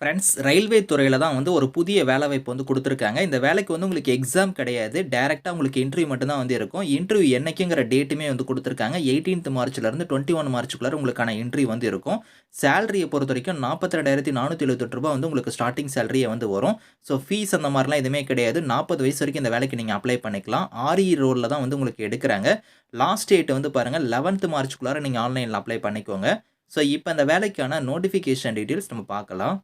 Friends railway துறையில் தான் வந்து ஒரு புதிய வேலைவாய்ப்பு வந்து கொடுத்துருக்காங்க இந்த வேலைக்கு வந்து உங்களுக்கு எக்ஸாம் கிடையாது. டேரெக்டாக உங்களுக்கு இன்டர்வியூ மட்டும் தான் வந்து இருக்கும். இன்டர்வியூ என்னைக்குங்கிற டேட்டுமே வந்து கொடுத்துருக்காங்க எயிட்டீன்த் மார்ச்லேருந்து டுவெண்ட்டி ஒன் மார்ச்சுக்குள்ளே உங்களுக்கான இன்டர்வியூ வந்து இருக்கும். சேலரியை பொறுத்த சேலரிய நானூற்றி ரூ. 42,478 வந்து உங்களுக்கு ஸ்டார்டிங் சேலரியே வந்து வரும். ஸோ ஃபீஸ் அந்த மாதிரிலாம் எதுவுமே கிடையாது. 40 வயசு வரைக்கும் இந்த வேலைக்கு நீங்கள் அப்ளை பண்ணிக்கலாம். ஆர்இ ரோலில் தான் வந்து உங்களுக்கு எடுக்கிறாங்க லாஸ்ட் டேட் வந்து பாருங்கள் லெவன்த் மார்ச்சுக்குள்ளார நீங்கள் ஆன்லைனில் அப்ளை பண்ணிக்கோங்க. ஸோ இப்போ இந்த வேலைக்கான நோட்டிஃபிகேஷன் டீட்டெயில்ஸ் நம்ம பார்க்கலாம்.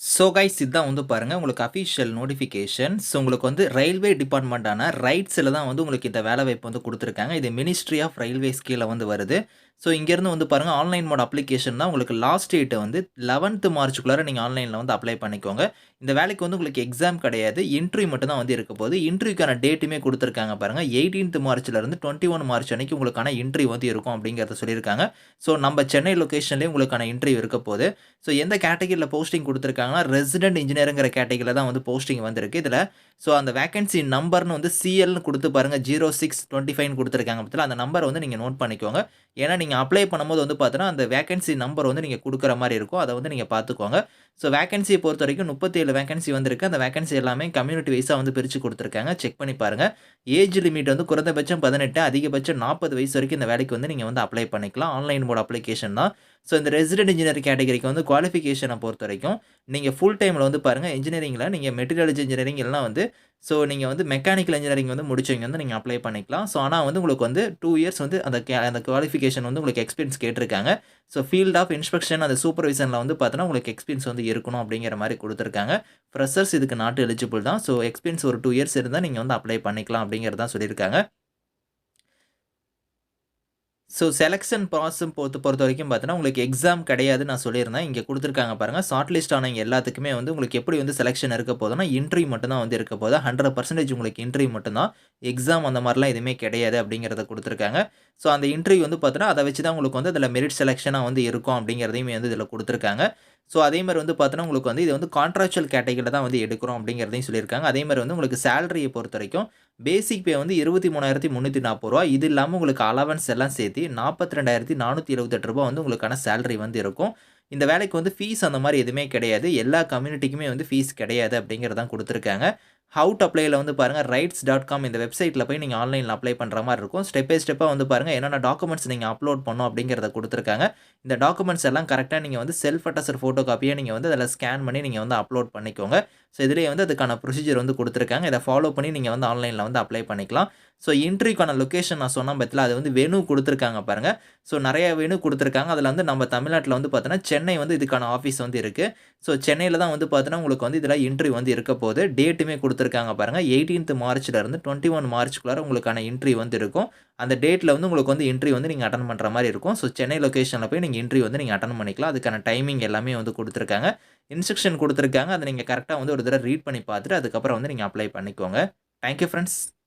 ஸோ கைஸ் இதுதான் வந்து பாருங்கள் உங்களுக்கு அஃபிஷியல் நோட்டிஃபிகேஷன். ஸோ உங்களுக்கு வந்து ரயில்வே டிபார்ட்மெண்ட்டான ரைட்ஸில் தான் வந்து உங்களுக்கு இந்த வேலைவாய்ப்பு வந்து கொடுத்துருக்காங்க இது மினிஸ்ட்ரி ஆஃப் ரயில்வேஸ் கீழே வந்து வருது. ஸோ இங்கேருந்து வந்து பாருங்கள் ஆன்லைன் மோட் அப்ளிகேஷன் தான் உங்களுக்கு லாஸ்ட் டேட்டை வந்து 11த் மார்ச்சுக்குள்ளார நீங்கள் ஆன்லைனில் வந்து அப்ளை பண்ணிக்கோங்க. இந்த வேலைக்கு வந்து உங்களுக்கு எக்ஸாம் கிடையாது. இன்டர்வியூ மட்டும் தான் வந்து இருக்க போகுது. இன்டர்வியூக்கான டேட்டுமே குடுத்துருக்காங்க பாருங்க. 18த் மார்ச்லருந்து 21 மார்ச் அன்னைக்கு உங்களுக்கான இன்டர்வியூ வந்து இருக்கும் அப்படிங்கிறத சொல்லியிருக்காங்க. ஸோ நம்ம சென்னை லொகேஷன்லயே உங்களுக்கான இன்டர்வியூ இருக்க போகுது. ஸோ எந்த கேட்டகரியில் போஸ்டிங் கொடுத்துருக்காங்கன்னா ரெசிடென்ட் இன்ஜினியருங்கிற கேட்டகரியில் தான் வந்து போஸ்டிங் வந்திருக்கு. இதில் ஸோ அந்த வேகன்சி நம்பர்னு வந்து சிஎல்னு கொடுத்து பாருங்கள் ஜீரோ சிக்ஸ் டுவெண்ட்டி ஃபைவ்னு கொடுத்துருக்காங்க பற்றியில் அந்த நம்பரை வந்து நீங்கள் நோட் பண்ணிக்கோங்க. ஏன்னா நீங்கள் அப்ளை பண்ணும்போது வந்து பார்த்தீங்கன்னா, அந்த வேகன்சி நம்பர் வந்து நீங்கள் கொடுக்குற மாதிரி இருக்கும். அதை வந்து நீங்கள் பார்த்துக்கோங்க. ஸோ வேக்கன்சிய பொறுத்தவரைக்கும் 37 வேக்கன்சி வந்திருக்கு. அந்த வேக்கன்சி எல்லாமே கம்யூனிட்டி வைஸாக வந்து பிரித்து கொடுத்துருக்காங்க செக் பண்ணி பாருங்கள் ஏஜ் லிமிட் வந்து குறைந்தபட்சம் 18 அதிகபட்சம் 40 வயசு வரைக்கும் இந்த வேலைக்கு வந்து நீங்கள் வந்து அப்ளை பண்ணிக்கலாம். ஆன்லைன் மோட் அப்ளிகேஷன் தான். ஸோ இந்த ரெசிடென்ட் இன்ஜினியர் கேட்டகரிக்கு வந்து குவாலிஃபிகேஷனை பொறுத்த வரைக்கும் நீங்கள் ஃபுல் டைமில் வந்து பாருங்கள் இன்ஜினியரிங்கில் நீங்கள் மெட்டீரியல்ஜி இன்ஜினியரிங் எல்லாம் வந்து ஸோ நீங்கள் வந்து மெக்கானிக்கல் இன்ஜினியரிங் வந்து முடிச்சவங்க வந்து நீங்கள் அப்ளை பண்ணிக்கலாம். ஸோ ஆனால் வந்து உங்களுக்கு வந்து டூ இயர்ஸ் வந்து அந்த கே அந்த குவாலிஃபிகேஷன் வந்து உங்களுக்கு எக்ஸ்பீரியன்ஸ் கேட்டிருக்காங்க. ஸோ ஃபீல்ட் ஆஃப் இன்ஸ்பெக்ஷன் அந்த சூப்பர்விஷனில் வந்து பார்த்தோன்னா உங்களுக்கு எக்ஸ்பீரியன்ஸ் வந்து இருக்கணும் அப்படிங்கிற மாதிரி கொடுத்துருக்காங்க ஃப்ரெஷர்ஸ் இதுக்கு நாட்டு எலிஜிபிள் தான். ஸோ எக்ஸ்பீரியன்ஸ் ஒரு டூ இயர்ஸ் இருந்தால் நீங்கள் வந்து அப்ளை பண்ணிக்கலாம் அப்படிங்கிறது தான் சொல்லியிருக்காங்க. ஸோ செலக்ஷன் ப்ராசஸ் பொறுத்த வரைக்கும் பார்த்தீங்கன்னா, உங்களுக்கு எக்ஸாம் கிடையாது நான் சொல்லியிருந்தேன். இங்கே கொடுத்துருக்காங்க பாருங்கள் ஷார்ட் லிஸ்ட் ஆனவங்க எல்லாத்துக்குமே வந்து உங்களுக்கு எப்படி வந்து செலெக்ஷன் இருக்க போதுன்னா, இன்ட்ரி மட்டும் தான் வந்து இருக்க போதும் ஹண்ட்ரட் பர்சன்டேஜ் உங்களுக்கு இன்ட்ரி மட்டும் தான். எக்ஸாம் அந்த மாதிரிலாம் எதுவுமே கிடையாது அப்படிங்கிறத கொடுத்துருக்காங்க ஸோ அந்த இன்ட்ரி வந்து பார்த்தீங்கன்னா, அதை வச்சு தான் உங்களுக்கு வந்து அதில் மெரிட் செலெக்ஷனாக வந்து இருக்கும் அப்படிங்கிறதையுமே வந்து இதில் கொடுத்துருக்காங்க ஸோ அதே மாதிரி வந்து பார்த்தோன்னா உங்களுக்கு வந்து இது வந்து கான்ட்ராக்சுவல் கேட்டகரியில் தான் வந்து எடுக்கிறோம் அப்படிங்கிறதையும் சொல்லியிருக்காங்க. அதே மாதிரி வந்து உங்களுக்கு சேலரியை பொறுத்த வரைக்கும் பேசிக் பே வந்து இருபத்தி மூணாயிரத்தி முந்நூற்றி நாற்பது ரூபா இது இல்லாமல் உங்களுக்கு அலவன்ஸ் எல்லாம் சேர்த்து நாற்பத்தி ரெண்டாயிரத்தி நானூற்றி எழுபத்தெட்டு ரூபா வந்து உங்களுக்கான சேலரி வந்து இருக்கும். இந்த வேலைக்கு வந்து ஃபீஸ் அந்த மாதிரி எதுவுமே கிடையாது. எல்லா கம்யூனிட்டிக்குமே வந்து ஃபீஸ் கிடையாது அப்படிங்கிறதான் தான் ஹவுட் டூ அப்ளைல வந்து பாருங்க காம் இந்த வெப்சைட்டில் போய் நீங்கள் ஆன்லைனில் அப்ளை பண்ணுற மாதிரி இருக்கும். ஸ்டெப் பை ஸ்டெப்பாக வந்து பாருங்கள் என்னென்ன டாக்குமெண்ட்ஸ் நீங்கள் அப்லோட் பண்ணணும் அப்படிங்கிறத கொடுத்துருக்காங்க இந்த டாக்குமெண்ட்ஸ் எல்லாம் கரெக்டாக நீங்கள் வந்து செல்ஃப் அட்டஸ்டட் ஃபோட்டோ காப்பியை நீங்கள் வந்து அதில் ஸ்கேன் பண்ணி நீங்கள் வந்து அப்லோட் பண்ணிக்கோங்க. ஸோ இதிலே வந்து அதுக்கான ப்ரொசீஜர் வந்து கொடுத்துருக்காங்க இதை ஃபாலோ பண்ணி நீங்கள் வந்து ஆன்லைனில் வந்து அப்ளை பண்ணிக்கலாம். ஸோ இன்ட்ரிக்கான லொக்கேஷன் நான் சொன்ன பற்றில அது வந்து வெனு கொடுத்துருக்காங்க பாருங்கள் ஸோ நிறைய வெனு கொடுத்துருக்காங்க அதில் வந்து நம்ம தமிழ்நாட்டில் வந்து பார்த்தோன்னா சென்னை வந்து இதுக்கான ஆஃபீஸ் வந்து இருக்குது ஸோ சென்னையில் தான் வந்து பார்த்தோன்னா உங்களுக்கு வந்து இதில் இன்ட்ரி வந்து இருக்க போகுது. டேட்டுமே குடுத்துருக்காங்க பாருங்க. 18த் மார்ச்லருந்து 21 மார்ச்சுக்குள்ளார உங்களுக்கான இன்ட்ரி வந்து இருக்கும். அந்த டேட்டில் வந்து உங்களுக்கு வந்து இன்ட்ரி வந்து நீங்கள் அட்டன் பண்ணுற மாதிரி இருக்கும். ஸோ சென்னை லொக்கேஷனில் போய் நீங்கள் இன்ட்ரி வந்து நீங்கள் அட்டன் பண்ணிக்கலாம். அதுக்கான டைமிங் எல்லாமே வந்து கொடுத்துருக்காங்க இன்ஸ்ட்ரக்ஷன் கொடுத்துருக்காங்க அதை நீங்கள் கரெக்டாக வந்து ஒரு தடவை ரீட் பண்ணி பார்த்துட்டு, அதுக்கப்புறம் வந்து நீங்கள் அப்ளை பண்ணிக்கோங்க. Thank you